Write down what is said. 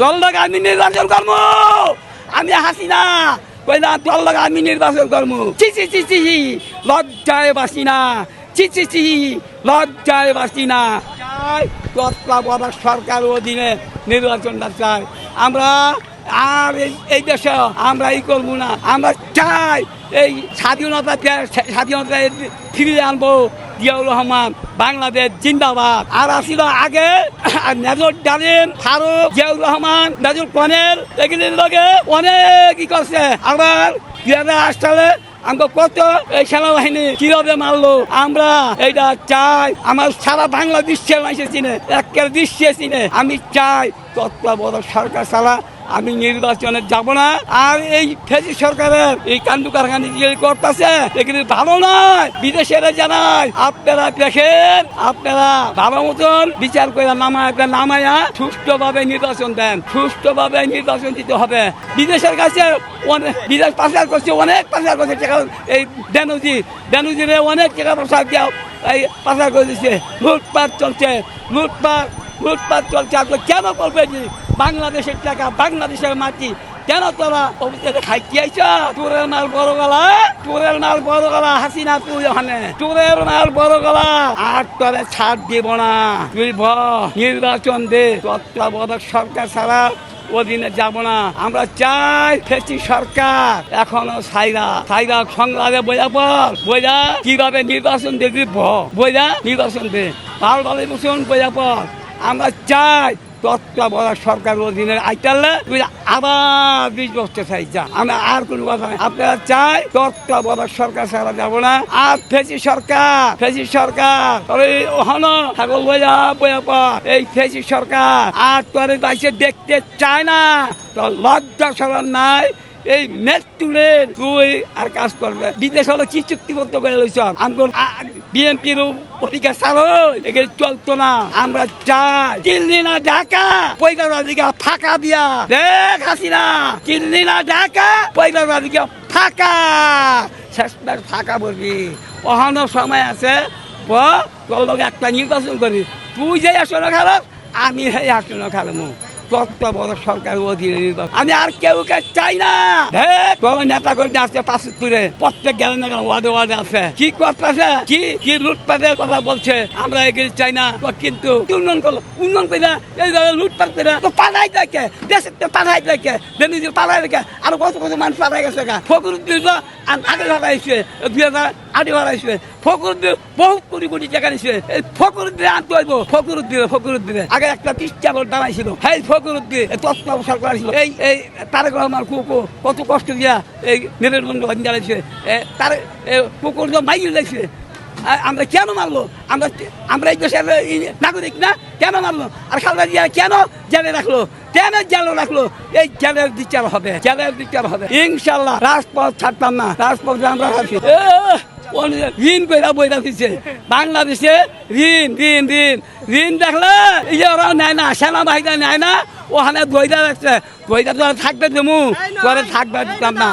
লগা আমি নির্বাচন করব আমি হাসি না, দল লগা আমি নির্বাচন করব চি চি চি চি লজ্জায় বাসি না। চি চি চি লজ্জায় বাসি না। তত্ত্বাবধায়ক সরকার অধীনে নির্বাচনটা চাই। আমরা আর এই- দেশে আমরা এই করব না। আমরা চাই এই স্বাধীনতা স্বাধীনতা ফিরিয়ে আনব। জিয়াউর রহমান, বাংলাদেশ জিন্দাবাদ। আর আসিল আগে মেজর ডালিম ফারুক, জিয়াউর রহমান, মেজর কনের এগুলির লগে অনেক ই করছে। আবার দুই হাজার আট সালে আমরা কত এই সেনাবাহিনী কীভাবে মারলো? আমরা এইটা চাই, আমার সারা বাংলা বিশ্বের মানুষের চিনে, একের বিশ্বে চিনে। আমি চাই, তত্ত্বাবধায়ক সরকার ছাড়া আমি নির্বাচনে যাব না। আর এই ফেজি সরকারের এই কান্দু কারখানি যে করতেছে, এগুলি ভালো নয়। বিদেশের জানায় আপনারা দেখেন, আপনারা ভালো মতন বিচার করে নামায় নামায়া সুষ্ঠুভাবে নির্বাচন দেন। সুষ্ঠুভাবে নির্বাচন দিতে হবে। বিদেশের কাছে অনেক বিদেশ পাচার করছে, অনেক পাচার করছে। টাকা এই বেনজি, বেনজিরে অনেক টাকা পয়সা দিয়া এই পাচার করে দিচ্ছে। লুটপাট চলছে। লুটপাট লুটপাট চলছে। আপনি কেন করবে জি বাংলাদেশের টাকা, বাংলাদেশের মাটি? কেন তোরা অফিসে খাইতে আইছ? তোরের মাল বড় গলা তোরের মাল বড় গলা, হাসিনা তুই ওখানে। তোরের মাল বড় গলা, আর তোরে ছাড় দিব না। তুই ভ, নির্বাচন দে। তত্ত্বাবধায়ক সরকার ছাড়া অধীনে যাব না। আমরা চাই ফেসি সরকার। এখনও সাইরা সাইরা সংলাদে বোঝা পর বোঝা কীভাবে নির্বাচন দেখবি বোঝা নির্বাচন দে। ভালো ভালো নির্বাচন বোঝা পর আমরা চাই তত্ত্বাবধায়ক সরকার অধীনে আইতালে তুই আবার বিশ বছর চাই, যা। আমরা আর কোনো কথা নাই। আপনারা চাই তত্ত্বাবধায়ক সরকার ছাড়া যাব না। আর ফেসি সরকার ফেসি সরকার, তবে ওখানো ছাগল বইয়া পর এই ফেসি সরকার আর তোর বাইসে দেখতে চায় না। তো লজ্জা সরণ নাই। এই মৃত্যুরে তুই আর কাজ করবে। বিদেশ হলো কি চুক্তিবদ্ধ করে লইছ? আমগো বিএনপির অধিকার ছাড়ো এগুলো চলতো না। আমরা চাই দিল্লি না ঢাকা, পয়লা দিকে ফাঁকা দিয়া। দেখ হাসিনা, দিল্লি না ঢাকা, পয়লা দিকে ফাঁকা। শেষবার ফাঁকা বলবি। অহনো সময় আছে তোর লগে একটা নির্বাচন করি। তুই যে আসন খারাপ, আমি সেই আসন খারাপ। তত্ত্বাবধায়ক সরকার অধীনে নির্বাচন। আমি আর কেউ কে চাই না। তোর নেতা কর্মী আছে পাশে তুলে প্রত্যেক গেলে না ওয়াদে ওয়াদে আছে। কি করতেছে? কি কি লুটপাটের কথা বলছে? আমরা এগুলি চাই না। কিন্তু উন্নয়ন করল? উন্নয়ন করে এই ধরনের লুটপাট করে। তো পালাই দেখে দেশের তো পালাই দেখে বেনিজের পালাই দেখে আর কত কত মানুষ পালাই গেছে ফকরুদ্দিন আগে হারাইছে দুই হাজার আগে হারাইছে ফকরুদ্দিন বহুত কোটি কোটি টাকা নিছে। এই ফকরুদ্দিন আনতে হইব, ফকরুদ্দিন ফকরুদ্দিন। আগে একটা টিস্টা বোর্ড দাঁড়াইছিল। হেই ফকরুদ্দিন তত্ত্ব সরকার ছিল এই এই তারেক রহমান কুকু কত কষ্ট দিয়া এই নির্বন্ধ দাঁড়াইছে তার কুকুর মাইল লাগছে। আমরা কেন মারলো? আমরা আমরা এই দেশের নাগরিক না? কেন মারলো? আর খালদা জিয়া কেন জেলে রাখল? কেন জেলে রাখল? এই জেলের বিচার হবে জেলের বিচার হবে। ইনশাল্লাহ রাজপথ ছাড়তাম না, রাজপথ আমরা রাখি ঋণ কইরা বই দিছে। বাংলাদেশে ঋণ ঋণ ঋণ। ঋণ দেখলে এই যে ওরা নেয় না সেনাবাহিনী নেয় না ওখানে বইটা রাখছে। বইটা তো থাকবে দেমু পরে থাকবে দিতাম না।